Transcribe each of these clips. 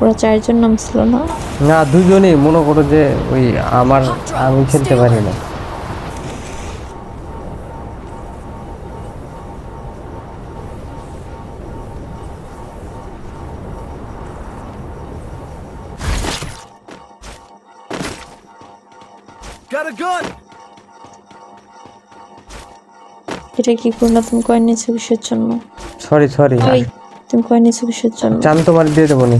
ওরা চারজন নাম ছিল না? না দুজনেই। মনে করো যে ওই আমার আমি খেলতে পারি না! এটা কি করলা? তুমি কয়েন নিয়েছো কিসের জন্য? সরি সরি তুমি কয়েন নিয়েছো কিসের জন্য? আমি তোমার দিয়ে দেবো নি।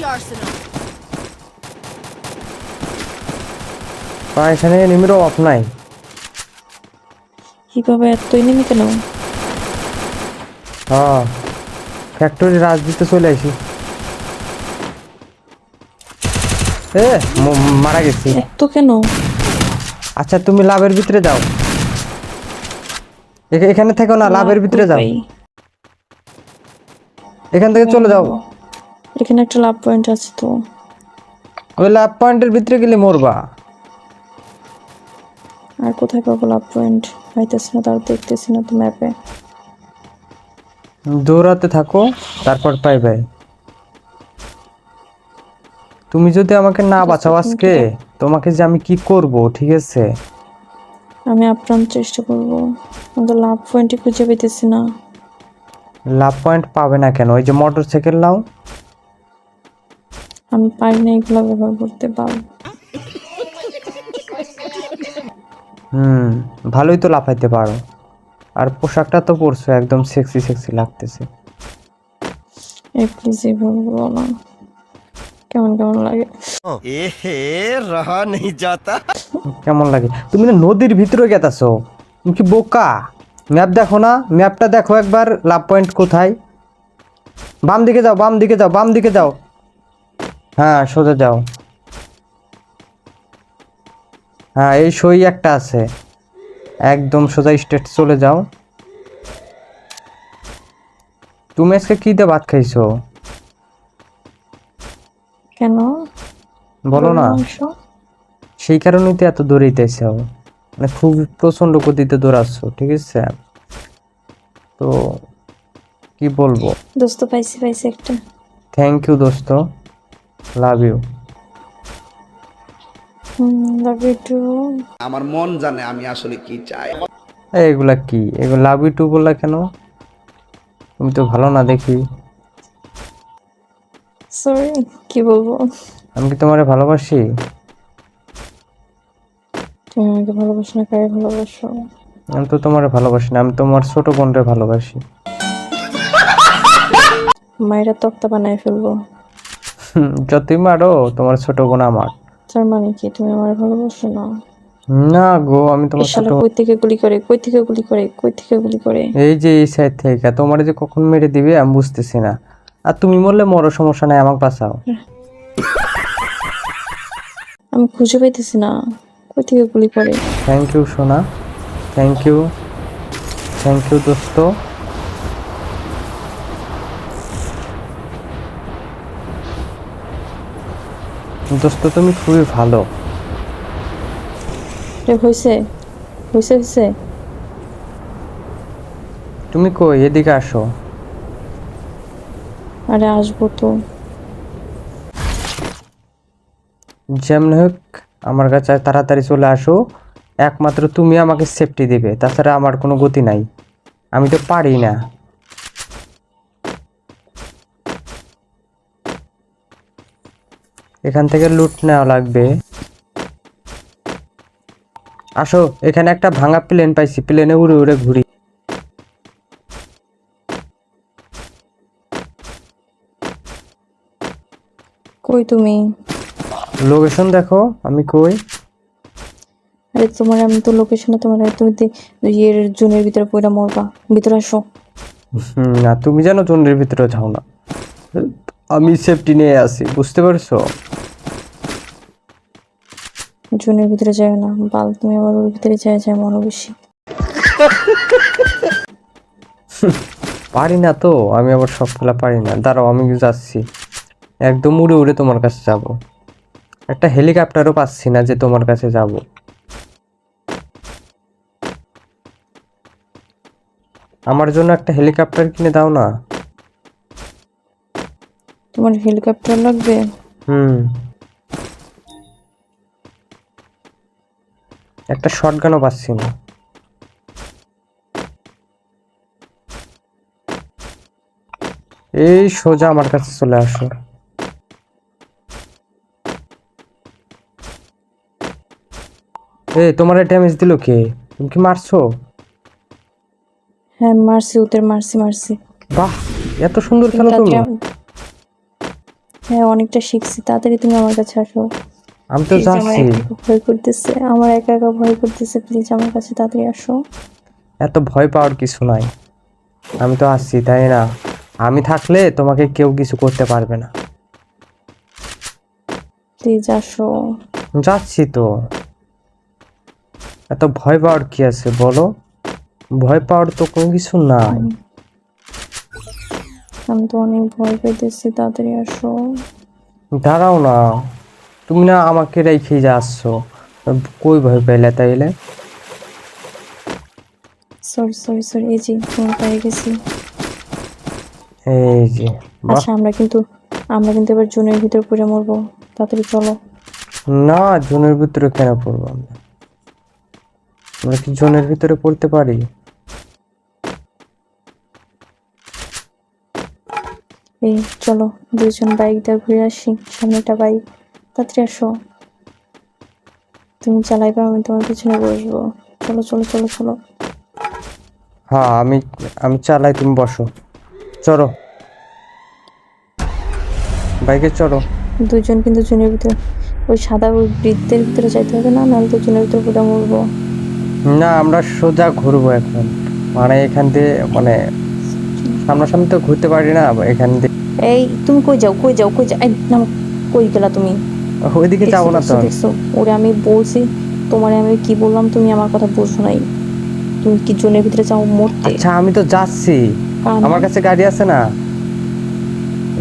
The arsenal. এখানে অফ নাই। কীভাবে এত কেন? হ্যাঁ ফ্যাক্টরি চলে আসি এ মারা গেছি। এত কেন? আচ্ছা তুমি লাভের ভিতরে যাও। এখানে থেকো না লাভের ভিতরে যাও। এখান থেকে চলে যাও। এখানে একটা লাভ পয়েন্ট আছে তো। ওই লাভ পয়েন্টের ভিতরে গেলে মরবা। আর কোথায় পাবো লাভ পয়েন্ট পাইতেছি না তার দেখতেছি না তো ম্যাপে দৌড়াতে থাকো তারপর পাইবে তুমি যদি আমাকে না বাঁচাও আজকে তোমাকে যে আমি কি করব ঠিক আছে? আমি আপ্রাণ চেষ্টা করব। কিন্তু লাভ পয়েন্টই খুঁজে পেতেছি না। লাভ পয়েন্ট পাবে না কেন? ওই যে মোটর সাইকেল নাও। আমি পারি না এগুলো ব্যবহার করতে পারব হুম ভালোই তো লাফাইতে পারো। আর পোশাকটা তো পরছো একদম সেক্সি সেক্সি লাগতেছে। এ এভাবে বলো না। কেমন কেমন লাগে? এ হে রহা নেই যাতা। কেমন লাগে? তুমি না নদীর ভিতরে গেতাছো। তুমি কি বোকা? ম্যাপ দেখো না? ম্যাপটা দেখো একবার লাভ পয়েন্ট কোথায়? বাম দিকে যাও বাম দিকে যাও বাম দিকে যাও। হ্যাঁ সোজা যাও। হ্যাঁ এই সই একটা আছে। একদম সোজা স্টেট চলে যাও। তুমি আজকে কি দিয়ে ভাত খাইছো? কেন? বলো না? সেই কারণেই তো এত দৌড়াইতেছ মানে খুব প্রচণ্ড গতিতে দৌড়াচ্ছ ঠিক আছে? তো কি বলব? দোস্ত পাইছি পাইছি একটা। থ্যাংক ইউ দোস্ত। Love you love you too আমার মন জানে আমি আসলে কি চাই। এগুলা কি? এগুলো লাভ ইউ টু বললা কেন? তুমি তো ভালো না দেখি। সরি কি বলব? আমি কি তোমারে ভালোবাসি? তুমি আমাকে ভালোবাসো না কারে ভালোবাসো? আমি তো তোমারে ভালোবাসি না আমি তোমার ছোট বোনরে ভালোবাসি। মায়েরা তক্তা বানায় ফেলব। যতই মারো তোমার ছোট বোন আমার। তার মানে কি? তুমি আমার ভালোবাসো না? না গো আমি তোমার ছোট কই থেকে গুলি করে? কই থেকে গুলি করে? কই থেকে গুলি করে? এই যে এই সাইড থেকে তোমার যে কখন মেরে দিবে আমি বুঝতেছি না। আর তুমি মরলে মরো সমস্যা নাই আমাকে বাঁচাও। আমি খুঁজে পাইতেছি না। কই থেকে গুলি করে? থ্যাংক ইউ সোনা। থ্যাংক ইউ থ্যাংক ইউ দোস্ত। দোস্ত তুমি খুবই ভালো। হয়েছে হইছে। হইছে তুমি কই? এদিকে আসো। আরে আসব তো। যেমন হোক আমার কাছে তাড়াতাড়ি চলে আসো। একমাত্র তুমি আমাকে সেফটি দিবে তাছাড়া আমার কোনো গতি নাই। আমি তো পারি না। এখান থেকে লুট নেওয়া লাগবে। আসো এখানে একটা ভাঙা প্লেন পাইছি প্লেনে উড়ে উড়ে ঘুরি। কই তুমি? লোকেশন দেখো আমি কই? আরে তোমার আমি তো লোকেশনে তোমার তুমি ইয়ের জুনের ভিতরে পয়রা মরবা। ভিতরে আসো। না তুমি জানো জন্ডের ভিতরে যাও না। আমি সেফটি নিয়ে আসি বুঝতে পারছ? জুনের ভিতরে যায় না বাল তুমি আবার ওর ভিতরে যায় যায় মনে বেশি। পারি না তো আমি আবার সব খেলা পারি না। দাঁড়াও আমি যাচ্ছি। একদম উড়ে উড়ে তোমার কাছে যাব। একটা হেলিকপ্টারও পাচ্ছি না যে তোমার কাছে যাব। আমার জন্য একটা হেলিকপ্টার কিনে দাও না। তোমার হেলিকপ্টার লাগবে? হুম। একটা শর্ট গানও পাচ্ছি না। এই সোজা আমার কাছে চলে আসো। এ তোমার ড্যামেজ দিল কে? তুমি কি মারছো? হ্যাঁ মারছি ওদের মারছি মারছি। বাহ এত সুন্দর খেলো তুমি। হ্যাঁ অনেকটা শিখছি। তাড়াতাড়ি তুমি আমার কাছে আসো। আমি তো যাচ্ছি। ভয় করতেছে। আমার একা একা ভয় করতেছে। প্লিজ আমার কাছে তাড়াতাড়ি আসো। এত ভয় পাওয়ার কিছু নাই। আমি তো আসছি তাই না? আমি থাকলে তোমাকে কেউ কিছু করতে পারবে না। প্লিজ আসো। যাচ্ছি তো। এত ভয় পাওয়ার কি আছে বলো? ভয় পাওয়ার তো কোনো কিছু নাই। আমি তো অনেক ভয় পাইতেছি তাড়াতাড়ি আসো। দাঁড়াও না। তুমি না আমাকে রেখে যাচ্ছ। কই ভয় পাইলে তাইলে? সরি সরি সরি এই যে পেয়ে গেছি। এই যে আচ্ছা আমরা কিন্তু আমরা কিন্তু এবার জুনের ভিতর পড়ে মরবো। তাড়াতাড়ি চলো। না জোনের ভিতরে কেন পড়ব আমরা? আমরা কি জোনের ভিতরে পড়তে পারি? এই চলো দুজন বাইক দিয়ে ঘুরে আসি। সামনে একটা বাইক। তাড়াতাড়ি আসো। তুমি চালাইবে আমি তোমার পিছনে বসবো। চলো চলো চলো চলো। হ্যাঁ আমি আমি চালাই তুমি বসো। চলো। বাইকে চলো। দুজন কিন্তু জুনের ভিতরে ওই সাদা ওই বৃত্তের ভিতরে যাইতে হবে না? নাহলে তো জুনের ভিতরে পুরো মরবো না আমরা সোজা ঘুরবো এখন। মানে এখান দিয়ে মানে সামনাসামনি তো ঘুরতে পারি না এখান দিয়ে এই তুমি কই যাও কই যাও কই যাও। এই কই গেলা তুমি? ওইদিকে যাব না তো। দেখছ, ওরে আমি বলছি তোমারে আমি কি বললাম তুমি আমার কথা বুঝো নাই। তুমি কি জুনের ভিতরে যাও মরতে? আচ্ছা আমি তো যাচ্ছি। আমার কাছে গাড়ি আছে না।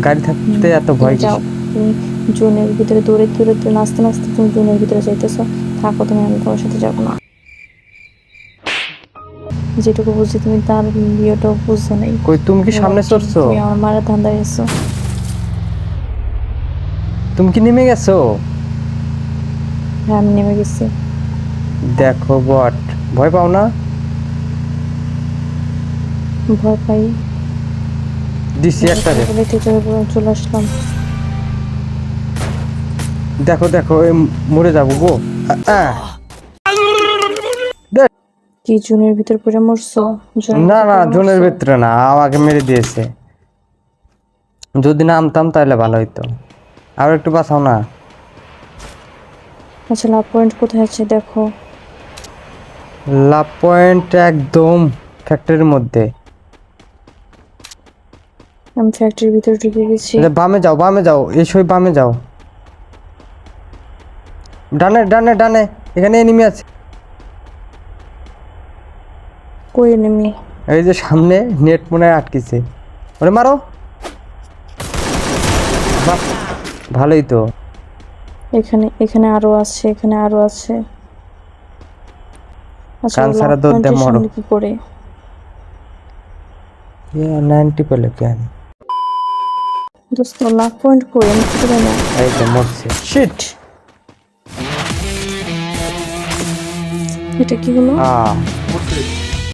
গাড়ি থাকতে এত ভয় যাও তুমি জোনের ভিতরে দৌড়ে দৌড়ে দৌড়ে নাচতে নাচতে তুমি জোনের ভিতরে যাইতেছো। থাকো তুমি আমি তোমার সাথে যাব না। যেটুকু বুঝছি তুমি তার ইয়েটাও বুঝছ নাই। কই তুমি কি সামনে চড়ছো? তুমি আমার মারা ধান্দা গেছো তুমি কি নেমে গেছো? হ্যাঁ আমি নেমে গেছি। দেখো বট ভয় পাও না? ভয় পাই। দিছি একটা বলে চলে- আসলাম। দেখো দেখো মরে যাব গো। আ, আ। কি জুনের ভিতর পড়ে মরছো? না না জোনের? ভিতরে না আমাকে মেরে দিয়েছে। যদি নামতাম তাহলে ভালো হইতো। আর একটু বাঁচাও না। আচ্ছা লাভ পয়েন্ট কোথায় আছে দেখো। লাভ পয়েন্ট একদম ফ্যাক্টরির মধ্যে। আমি ফ্যাক্টরির ভিতরে ঢুকে গেছি। বামে যাও বামে যাও এসই বামে যাও। ডানে ডানে ডানে এখানে এনিমি আছে। কই নেমি? এই যে সামনে নেট মনে আটকেছে। ওরে মারো। বাহ ভালোই তো। এখানে এখানে আরও আছে এখানে আরও আছে। আচ্ছা কান ছাড়া দৌড় দিয়ে মরো। কি করে? পেলে কেন? দোস্ত লাভ পয়েন্ট কই? আমি খুঁজে পাই না। এই তো মরছে। শিট এটা কি হলো? আ